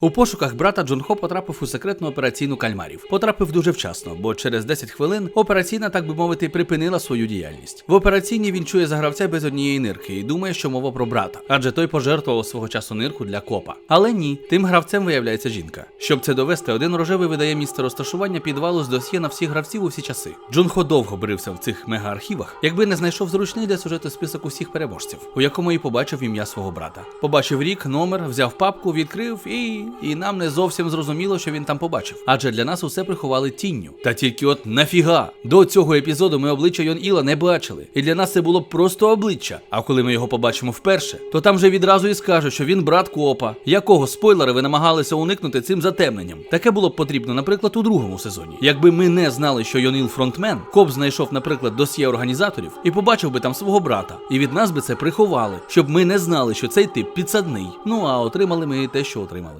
У пошуках брата Джон Хо потрапив у секретну операційну кальмарів. Потрапив дуже вчасно, бо через 10 хвилин операційна, так би мовити, припинила свою діяльність. В операційній він чує загравця без однієї нирки і думає, що мова про брата, адже той пожертвував свого часу нирку для копа. Але ні, тим гравцем виявляється жінка. Щоб це довести, один рожевий видає місце розташування підвалу з досьє на всіх гравців у всі часи. Джон Хо довго брився в цих мега-архівах, якби не знайшов зручний для сюжету список усіх переможців, у якому і побачив ім'я свого брата. Побачив рік, номер, взяв папку, відкрив і. І нам не зовсім зрозуміло, що він там побачив. Адже для нас усе приховали тінню. Та тільки от нафіга. До цього епізоду ми обличчя Йон Іла не бачили. І для нас це було просто обличчя. А коли ми його побачимо вперше, то там же відразу і скаже, що він брат копа, якого спойлери ви намагалися уникнути цим затемненням. Таке було б потрібно, наприклад, у другому сезоні. Якби ми не знали, що Йон Іл фронтмен, коп знайшов, наприклад, досьє організаторів і побачив би там свого брата. І від нас би це приховали, щоб ми не знали, що цей тип підсадний. Ну а отримали ми те, що отримали.